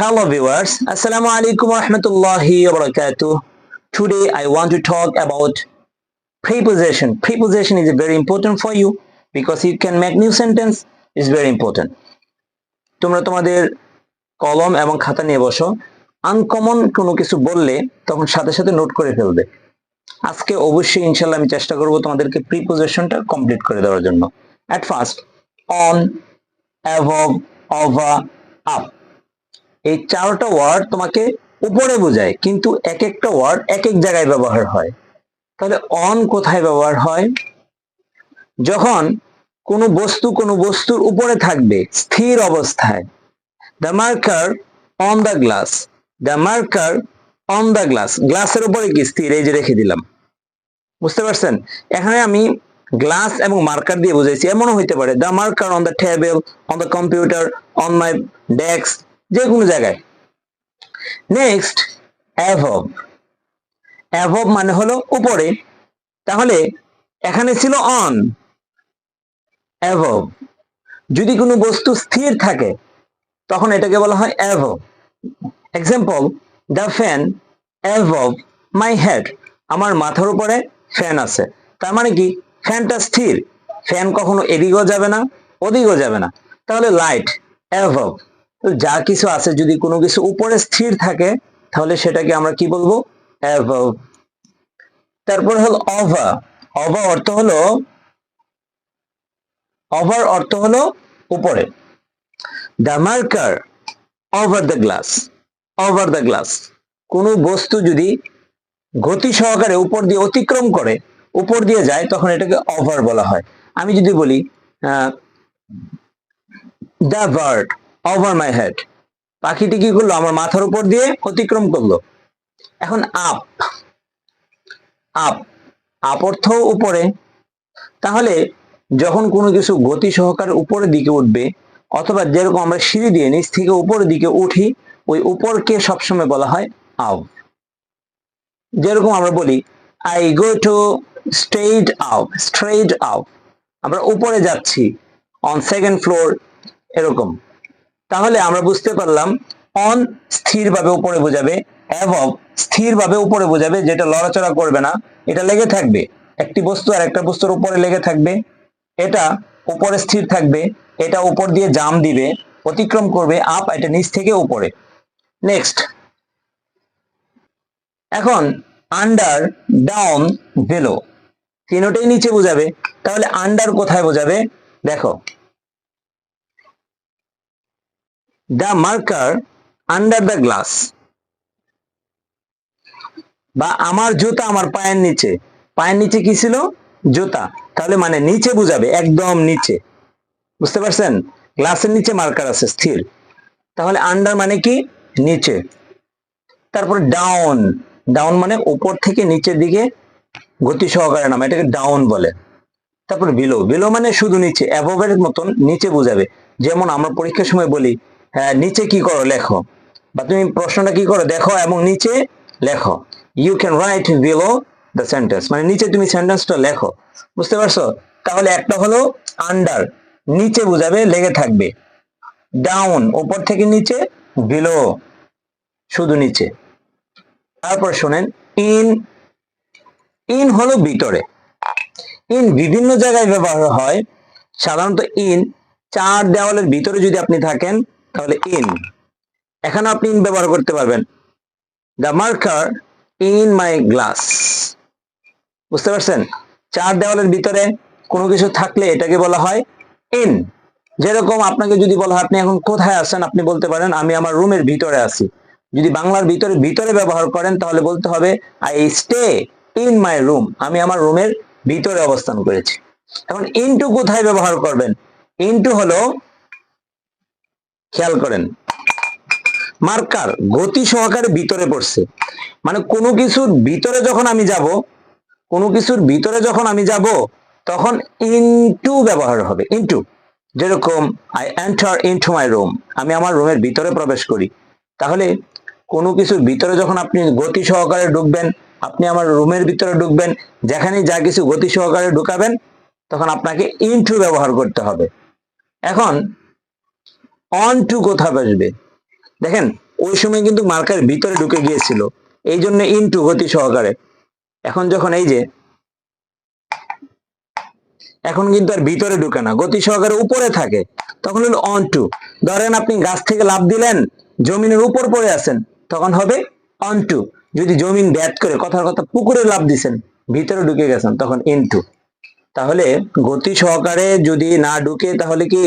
Hello viewers, Assalamu alaikum wa rahmatullahi wa barakatuh. Today I want to talk about preposition. Preposition is very important for you because you can make new sentence is very important. তোমরা তোমাদের কলম এবং খাতা নিয়ে বসো uncommon কোনো কিছু বললে তখন সাথে সাথে নোট করে ফেলবে আজকে অবশ্যই ইনশাল্লাহ আমি চেষ্টা করব তোমাদেরকে প্রিপোজিশনটা কমপ্লিট করে দেওয়ার জন্য at first on above over up এই চারটা ওয়ার্ড তোমাকে উপরে বোঝায়, কিন্তু এক একটা ওয়ার্ড এক এক জায়গায় ব্যবহার হয়। তাহলে অন কোথায় ব্যবহার হয়? যখন কোনো বস্তু কোনো বস্তুর উপরে থাকবে, স্থির অবস্থায় the marker on the glass the marker on the glass গ্লাসের উপরে কি স্থির? এই যে রেখে দিলাম। বুঝতে পারছেন? এখানে আমি গ্লাস এবং মার্কার দিয়ে বুঝাইছি, এমনও হইতে পারে the marker on the table on the computer on my desk যে কোনো জায়গায়। নেক্সট অ্যাভব অ্যাভব মানে হলো উপরে। তাহলে এখানে ছিল অন অ্যাভব যদি কোনো বস্তু স্থির থাকে, তখন এটাকে বলা হয় above example the fan above my head আমার মাথার উপরে ফ্যান আছে। তার মানে কি? ফ্যানটা স্থির। ফ্যান কখনো এদিকেও যাবে না, ওদিকেও যাবে না। তাহলে লাইট অ্যাভব যা কিছু আছে, যদি কোনো কিছু উপরে স্থির থাকে, তাহলে সেটাকে আমরা কি বলব? তারপর হলো অভা। অভা অর্থ হলো, অভার অর্থ হলো উপরে। The marker over the glass, over the glass. কোনো বস্তু যদি গতি সহকারে উপর দিয়ে অতিক্রম করে, উপর দিয়ে যায়, তখন এটাকে ওভার বলা হয়। আমি যদি বলি the bird over my head পাখিটি কি করল? আমার মাথার উপর দিয়ে অতিক্রম করল। এখন আপ। আপ। আপ অর্থ উপরে। তাহলে যখন কোনো কিছু গতি সহকারে উপরের দিকে উঠবে, অথবা যেরকম আমরা সিঁড়ি দিয়ে নিচ থেকে উপরের দিকে উঠি, ওই উপরকে সবসময় বলা হয় আউ যেরকম আমরা বলি আই গো টু স্ট্রেট আউ স্ট্রেট আউ আমরা উপরে যাচ্ছি অন সেকেন্ড ফ্লোর এরকম। তাহলে আমরা বুঝতে পারলাম অন স্থিরভাবে উপরে বোঝাবে অ্যাভব স্থিরভাবে উপরে বোঝাবে, যেটা লড়াচড়া করবে না, এটা লেগে থাকবে। একটি বস্তু আর একটা বস্তুর উপরে লেগে থাকবে। এটা উপরে স্থির থাকবে, এটা উপর দিয়ে জাম দিবে, অতিক্রম করবে আপ এটা নিচ থেকে উপরে। নেক্সট এখন আন্ডার ডাউন বেলো তিনটাই নিচে বোঝাবে। তাহলে আন্ডার কোথায় বোঝাবে? দেখো। The marker under the glass বা আমার জুতা আমার পায়ের নিচে। পায়ের নিচে কি ছিল? জুতা। তাহলে মানে নিচে বুঝাবে, একদম নিচে। বুঝতে পারছেন? গ্লাসের নিচে মার্কার আছে, স্থির। তাহলে আন্ডার মানে কি? নিচে। তারপর ডাউন ডাউন মানে উপর থেকে নিচের দিকে গতি সহকারে নামা, এটাকে ডাউন বলে। তারপর বিলো বিলো মানে শুধু নিচে অ্যাভোভের মতন নিচে বুঝাবে। যেমন আমরা পরীক্ষার সময় বলি হ্যাঁ নিচে কি করো? লেখো। বা তুমি প্রশ্নটা কি করো? দেখো এবং নিচে লেখো। You can write below the sentence মানে নিচে তুমি সেন্টেন্সটা লেখো। বুঝতে পারছ? তাহলে একটা হলো আন্ডার নিচে বুঝাবে, লেগে থাকবে। ডাউন উপর থেকে নিচে বিলো শুধু নিচে। তারপর শোনেন ইন ইন হলো ভিতরে। ইন বিভিন্ন জায়গায় ব্যবহার হয়। সাধারণত ইন চার দেওয়ালের ভিতরে যদি আপনি থাকেন তাহলে ইন এখানে আপনি ইন ব্যবহার করতে পারবেন। The marker in my glass বুঝতে পারছেন? চার দেওয়ালের ভিতরে কোনো কিছু থাকলে এটাকে বলা হয় ইন যেরকম আপনাকে যদি বলা হয়, আপনি এখন কোথায় আছেন আপনি বলতে পারেন, আমি আমার রুমের ভিতরে আছি। যদি বাংলার ভিতরে ভিতরে ব্যবহার করেন, তাহলে বলতে হবে I stay in my room আমি আমার রুমের ভিতরে অবস্থান করেছি। এখন ইনটু কোথায় ব্যবহার করবেন? ইনটু হলো খেয়াল করেন। মার্কার গতি সহকারে ভিতরে পড়ছে। মানে কোনো কিছুর ভিতরে যখন আমি যাব, কোনো কিছুর ভিতরে যখন আমি যাব, তখন ইনটু ব্যবহার হবে। ইনটু যেরকম I enter into my room আমি আমার রুমের ভিতরে প্রবেশ করি। তাহলে কোনো কিছুর ভিতরে যখন আপনি গতি সহকারে ঢুকবেন, আপনি আমার রুমের ভিতরে ঢুকবেন যেখানে যা কিছু গতি সহকারে ঢুকাবেন, তখন আপনাকে ইনটু ব্যবহার করতে হবে। এখন অন টু কোথায় বসবে দেখেন, ওই সময় কিন্তু মার্কার ভিতরে ঢুকে গিয়েছিল। এই জন্য ইনটু গতি সহকারে। এখন যখন এই যে, এখন কিন্তু আর ভিতরে ঢুকে না, গতি সহকারে উপরে থাকে। তখন হলো অন টু ধরেন আপনি গাছ থেকে লাভ দিলেন, জমিনের উপর পড়ে আছেন, তখন হবে অন টু যদি জমিন ব্যাট করে, কথার কথা পুকুরে লাভ দিছেন, ভিতরে ঢুকে গেছেন, তখন ইনটু তাহলে গতি সহকারে যদি না ঢুকে, তাহলে কি?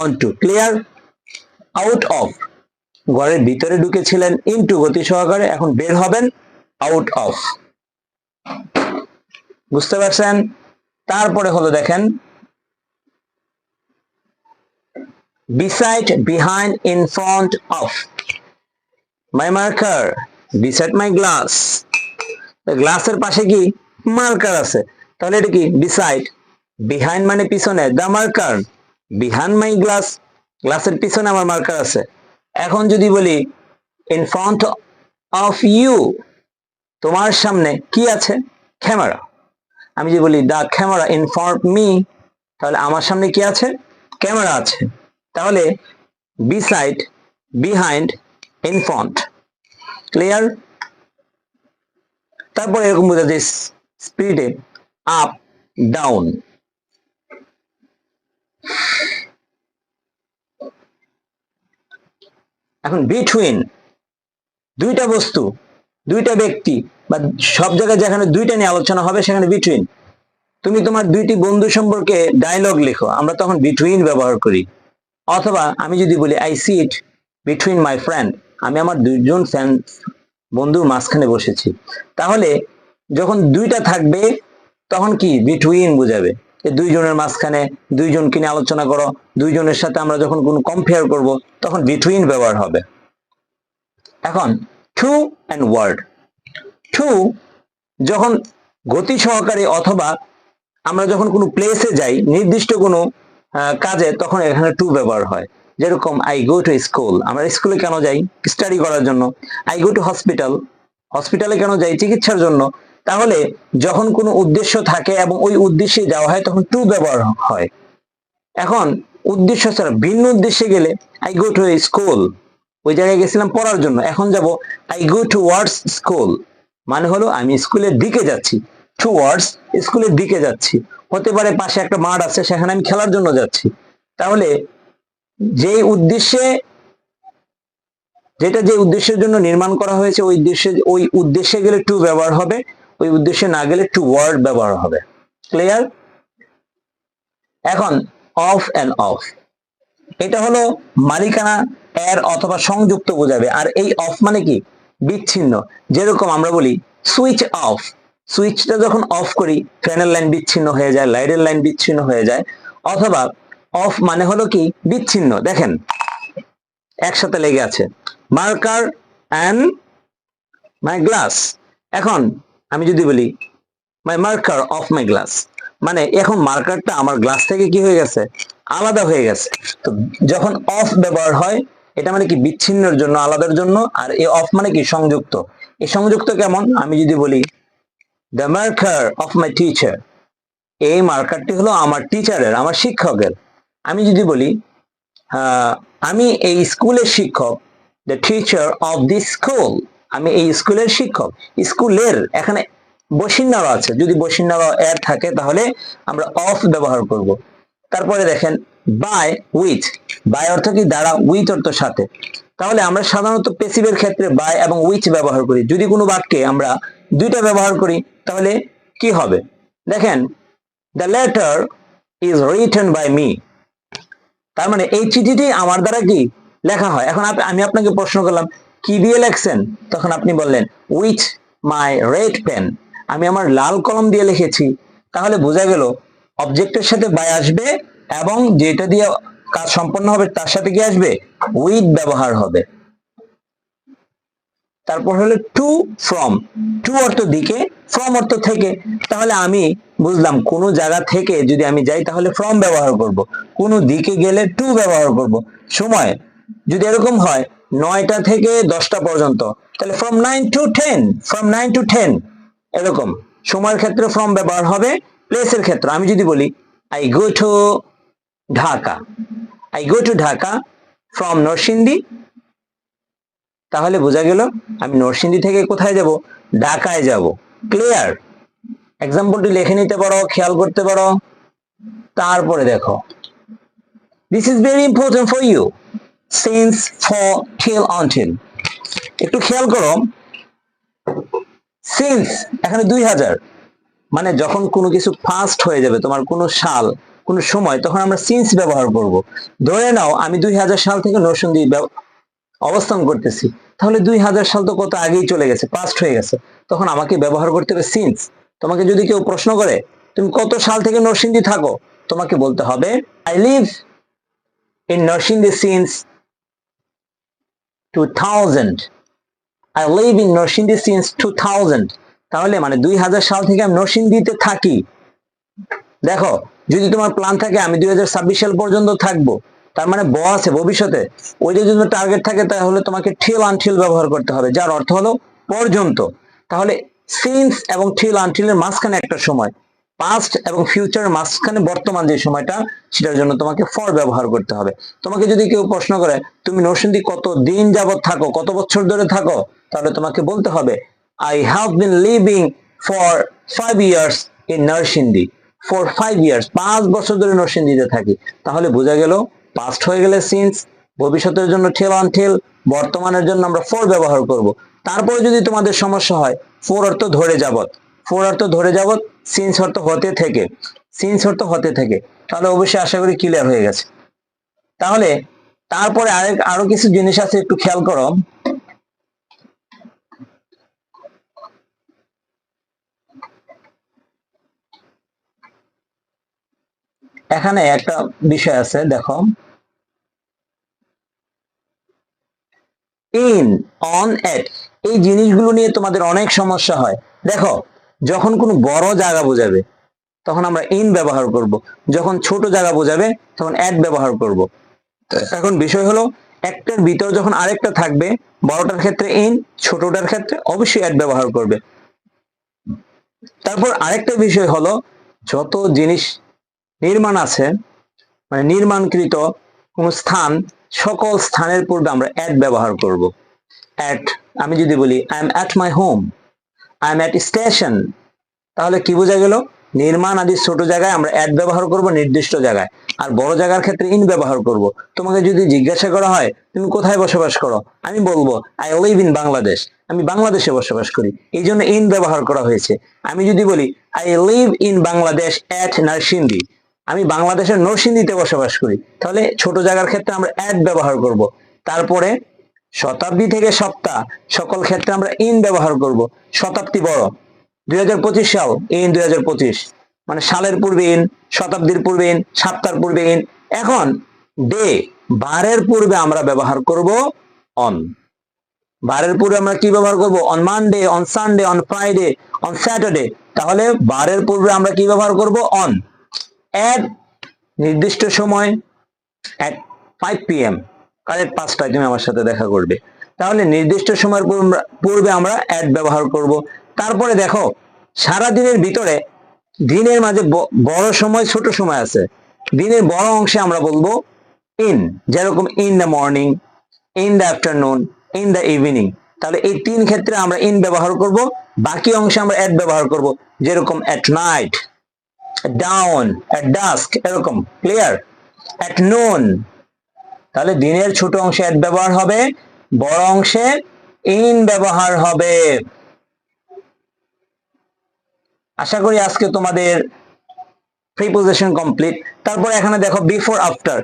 On to clear out of ঘরের ভিতরে ঢুকেছিলেন ইনটু গতি সহকারে, এখন বের হবেন আউট অফ বুঝতে পারছেন? তারপরে হলো দেখেন, beside, behind, in front, of. My marker, beside my glass. গ্লাসের পাশে কি? মার্কার আছে। তাহলে এটা কি? beside. Behind মানে পিছনে, the marker. Behind my glass গ্লাসের পিছনে আমার মার্কার আছে। এখন যদি বলি, in front of you, তোমার সামনে কি আছে? ক্যামেরা আমি যদি বলি, the camera in front me তাহলে আমার সামনে কি আছে? ক্যামেরা আছে। তাহলে beside behind in front clear তারপরে এরকম বোঝা যায় স্পিডে আপ ডাউন এখন বিটুইন দুইটা বস্তু, দুইটা ব্যক্তি বা সব জায়গায় যেখানে দুইটা নিয়ে আলোচনা হবে সেখানে বিটুইন তুমি তোমার দুইটি বন্ধু সম্পর্কে ডায়লগ লেখো, আমরা তখন বিটুইন ব্যবহার করি। অথবা আমি যদি বলি I see it between my friend আমি আমার দুইজন ফ্রেন্ড বন্ধুর মাঝখানে বসেছি। তাহলে যখন দুইটা থাকবে, তখন কি? বিটুইন বোঝাবে। যে দুইজনের মাঝখানে দুইজনকে নিয়ে আলোচনা করো, দুইজনের সাথে আমরা যখন কোনো কম্পেয়ার করব, তখন বিটুইন ব্যবহার হবে। এখন টু অ্যান্ড ওয়ার্ড টু যখন গতি সহকারে অথবা আমরা যখন কোনো প্লেসে যাই, নির্দিষ্ট কোনো কাজে, তখন এখানে টু ব্যবহার হয়। যেরকম আই গো টু স্কুল আমরা স্কুলে কেন যাই? স্টাডি করার জন্য। আই গো টু হসপিটাল হসপিটালে কেন যাই? চিকিৎসার জন্য। তাহলে যখন কোনো উদ্দেশ্য থাকে এবং ওই উদ্দেশ্যে যাওয়া হয়, তখন টু ব্যবহার হয়। এখন উদ্দেশ্য ছাড়া ভিন্ন উদ্দেশ্যে গেলে আই গো টু স্কুল ওই জায়গায় গেছিলাম পড়ার জন্য। এখন যাব I go towards school মানে হলো, আমি স্কুলের দিকে যাচ্ছি। টু ওয়ার্ডস স্কুলের দিকে যাচ্ছি। হতে পারে পাশে একটা মাঠ আছে, সেখানে আমি খেলার জন্য যাচ্ছি। তাহলে যে উদ্দেশ্যে, যেটা যে উদ্দেশ্যের জন্য নির্মাণ করা হয়েছে, ওই উদ্দেশ্যে ওই উদ্দেশ্যে গেলে টু ব্যবহার হবে। ওই উদ্দেশ্যে না গেলে টু ওয়ার্ড ব্যবহার হবে। ক্লিয়ার এখন অফ অ্যান্ড অফ এটা হলো মালিকানা, এর অথবা সংযুক্ত বোঝাবে। আর এই অফ মানে কি? বিচ্ছিন্ন। যেরকম আমরা বলি সুইচ অফ সুইচটা যখন অফ করি ফ্যানের লাইন বিচ্ছিন্ন হয়ে যায় লাইটের লাইন বিচ্ছিন্ন হয়ে যায়। অথবা অফ মানে হলো কি? বিচ্ছিন্ন। দেখেন, একসাথে লেগে আছে। মার্কার অ্যান্ড মাই গ্লাস এখন আমি যদি বলি my marker of my glass মানে এখন মার্কারটা আমার গ্লাস থেকে কি হয়ে গেছে? আলাদা হয়ে গেছে। তো যখন অফ ব্যবহার হয়, এটা মানে কি বিচ্ছিন্নের জন্য, আলাদার জন্য, আর এই অফ মানে কি সংযুক্ত। এই সংযুক্ত কেমন? আমি যদি বলি the marker of my teacher এই মার্কারটি হলো আমার টিচারের আমার শিক্ষকের। আমি যদি বলি আমি এই স্কুলের শিক্ষক the teacher of this school আমি এই স্কুলের শিক্ষক, স্কুলের এখানে বসিন্নার আছে। যদি বসিন্নার এর থাকে, তাহলে আমরা অফ ব্যবহার করব। তারপরে দেখেন বাই উইথ বাই অর্থ কি? দ্বারা উইথ অর্থ সাথে। তাহলে আমরা সাধারণত পেসিভের ক্ষেত্রে বাই এবং উইথ ব্যবহার করি। যদি কোনো বাক্যে আমরা দুইটা ব্যবহার করি, তাহলে কি হবে? দেখেন the letter is written by me তার মানে এই চিঠিটি আমার দ্বারা কি? লেখা হয়। এখন আমি আপনাকে প্রশ্ন করলাম কি দিয়ে লেখছেন? তখন আপনি বললেন উইথ মাই রেড পেন আমি আমার লাল কলম দিয়ে লিখেছি। তাহলে বোঝা গেল অবজেক্টের সাথে বাই আসবে এবং যেটা দিয়ে কাজ সম্পন্ন হবে, তার সাথে কি আসবে? উইথ ব্যবহার হবে। তারপর হলো টু ফ্রম টু অর্থ দিকে ফ্রম অর্থ থেকে। তাহলে আমি বুঝলাম, কোন জায়গা থেকে যদি আমি যাই, তাহলে ফ্রম ব্যবহার করব। কোন দিকে গেলে টু ব্যবহার করব। সময়, যদি এরকম হয় নয়টা থেকে দশটা পর্যন্ত। তাহলে from nine to ten from nine to ten এরকম। সময়ের ক্ষেত্রে ফ্রম ব্যবহার হবে প্লেসের ক্ষেত্রে। আমি যদি বলি I go to Dhaka I go to Dhaka from Narsingdi তাহলে বোঝা গেল, আমি নরসিংদী থেকে কোথায় যাব? ঢাকায় যাব। ক্লিয়ার এক্সাম্পলটি লিখে নিতে পারো, খেয়াল করতে পারো। তারপরে দেখো। This is very important for you since for till until. একটু খেয়াল করো। সিন্স এখানে দুই হাজার। মানে যখন কোনো কিছু ফাস্ট হয়ে যাবে, তোমার কোনো সাল, কোনো সময়, তখন আমরা সিন্স ব্যবহার করব। ধরে নাও, আমি দুই হাজার সাল থেকে নরসিংদী অবস্থান করতেছি। তাহলে দুই হাজার সাল তো কত আগেই চলে গেছে পাস্ট হয়ে গেছে। তখন আমাকে ব্যবহার করতে হবে সিন্স তোমাকে যদি কেউ প্রশ্ন করে, তুমি কত সাল থেকে নরসিংদী থাকো? তোমাকে বলতে হবে I live in Narsingdi since two thousand I live in Narsingdi since two thousand তাহলে মানে দুই হাজার সাল থেকে আমি নরসিংদীতে থাকি। দেখো, যদি তোমার প্ল্যান থাকে, আমি দুই হাজার ছাব্বিশ সাল পর্যন্ত থাকব। তার মানে ব আছে ভবিষ্যতে। ওইটা যদি টার্গেট থাকে, তাহলে তোমাকে ঠিল আনঠিল ব্যবহার করতে হবে, যার অর্থ হলো পর্যন্ত। তাহলে সিন্স এবং ঠিল আনঠিলের মাঝখানে একটা সময়। পাস্ট এবং ফিউচারের মাঝখানে বর্তমান যে সময়টা, সেটার জন্য তোমাকে ফর ব্যবহার করতে হবে। তোমাকে যদি কেউ প্রশ্ন করে, তুমি নরসিংদী কত দিন যাবত থাকো? কত বছর ধরে থাকো? তাহলে তোমাকে বলতে হবে I have been living for five years in Narsingdi. For five years পাঁচ বছর ধরে নরসিংদীতে থাকি। তাহলে বোঝা গেল পাস্ট হয়ে গেলে সিন্স ভবিষ্যতের জন্য ঠেল অন ঠেল বর্তমানের জন্য আমরা ফোর ব্যবহার করব। তারপরে যদি তোমাদের সমস্যা হয় ফোর অর্থ ধরে যাবত ফোর অর্থ ধরে যাবত সিন্স অর্থ হতে থেকে সিন্স অর্থ হতে থেকে। তাহলে অবশ্যই আশা করি ক্লিয়ার হয়ে গেছে। তাহলে তারপরে আরেক, আরও কিছু জিনিস আছে, একটু খেয়াল করো। এখানে একটা বিষয় আছে, দেখো। ইন অন এট এই জিনিসগুলো নিয়ে তোমাদের অনেক সমস্যা হয়। দেখো যখন কোনো বড় জায়গা বোঝাবে, তখন আমরা ইন ব্যবহার করব। যখন ছোট জায়গা বোঝাবে, তখন অ্যাট ব্যবহার করব। এখন বিষয় হলো, একটার ভিতর যখন আরেকটা থাকবে, বড়টার ক্ষেত্রে ইন ছোটটার ক্ষেত্রে অবশ্যই অ্যাড ব্যবহার করবে। তারপর আরেকটা বিষয় হলো, যত জিনিস নির্মাণ আছে মানে নির্মাণকৃত কোন স্থান, সকল স্থানের পূর্বে আমরা অ্যাট ব্যবহার করব। অ্যাট আমি যদি বলি I am at my home I am at station তাহলে কি বোঝা গেল? নির্মাণ আদি ছোট জায়গায় আমরা অ্যাড ব্যবহার করব নির্দিষ্ট জায়গায়। আর বড় জায়গার ক্ষেত্রে ইন ব্যবহার করব। তোমাকে যদি জিজ্ঞাসা করা হয়, তুমি কোথায় বসবাস করো? আমি বলব আই লিভ ইন বাংলাদেশ আমি বাংলাদেশে বসবাস করি। এই জন্য ইন ব্যবহার করা হয়েছে। আমি যদি বলি I live in Bangladesh at Narsingdi আমি বাংলাদেশের নরসিংদীতে বসবাস করি। তাহলে ছোট জায়গার ক্ষেত্রে আমরা অ্যাড ব্যবহার করব। তারপরে শতাব্দী থেকে সপ্তাহ, সকল ক্ষেত্রে আমরা ইন ব্যবহার করব। শতাব্দী বড়। দুই হাজার পঁচিশ সাল, ইন দুই হাজার পঁচিশ। মানে সালের পূর্বে ইন, শতাব্দীর পূর্বে ইন, সপ্তাহের পূর্বে ইন। এখন ডে বারের পূর্বে আমরা ব্যবহার করব অন বারের পূর্বে আমরা কি ব্যবহার করব? On Monday on Sunday on Friday on Saturday তাহলে বারের পূর্বে আমরা কি ব্যবহার করব? অন এক নির্দিষ্ট সময় এক ফাইভ পিএম কারেক্ট পাঁচটায় তুমি আমার সাথে দেখা করবে। তাহলে নির্দিষ্ট সময়ের পূর্বে আমরা অ্যাড ব্যবহার করব। তারপরে দেখো সারা দিনের ভিতরে দিনের মাঝে বড় সময়, ছোট সময় আছে। দিনের বড় অংশে আমরা বলব ইন যেরকম in the morning in the afternoon in the evening তাহলে এই তিন ক্ষেত্রে আমরা ইন ব্যবহার করব, বাকি অংশে আমরা অ্যাড ব্যবহার করব, যেরকম at night down at dusk এরকম ক্লিয়ার অ্যাট নুন তাহলে দিনের ছোট অংশে অ্যাড ব্যবহার হবে, বড় অংশে ইন ব্যবহার হবে। আশা করি আজকে তোমাদের প্রিপোজিশন কমপ্লিট তারপর এখানে দেখো বিফোর আফটার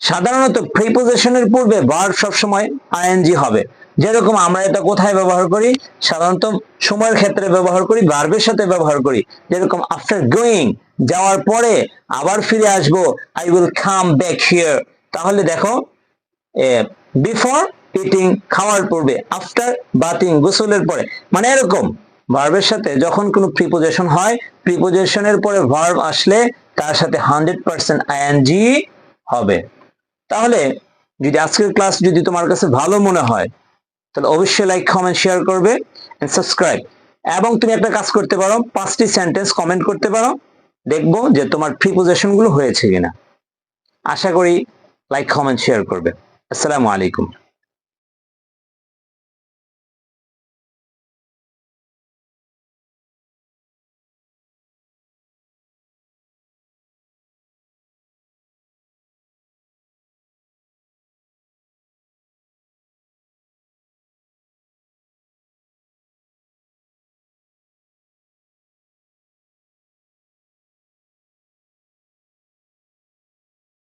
সাধারণত প্রিপোজিশনের পূর্বে ভার্ব সবসময় আইএনজি হবে। যেরকম আমরা এটা কোথায় ব্যবহার করি? সাধারণত সময়ের ক্ষেত্রে ব্যবহার করি ভার্বের সাথে ব্যবহার করি। যেরকম আফটার গোয়িং যাওয়ার পরে আবার ফিরে আসব I will come back here তাহলে দেখো বিফোর ইটিং খাওয়ার পূর্বে আফটার বাতিং গোসলের পরে মানে এরকম। ভার্বের সাথে যখন কোনো প্রিপোজিশন হয় প্রিপোজিশনের পরে ভার্ব আসলে তার সাথে হান্ড্রেড পার্সেন্ট আইএনজি হবে। তাহলে যদি আজকের ক্লাস যদি তোমার কাছে ভালো মনে হয়, তাহলে অবশ্যই লাইক কমেন্ট শেয়ার করবে সাবস্ক্রাইব এবং তুমি একটা কাজ করতে পারো, পাঁচটি সেন্টেন্স কমেন্ট করতে পারো, দেখব যে তোমার প্রিপোজিশনগুলো হয়েছে কিনা। আশা করি লাইক কমেন্ট শেয়ার করবে। আসসালামু আলাইকুম।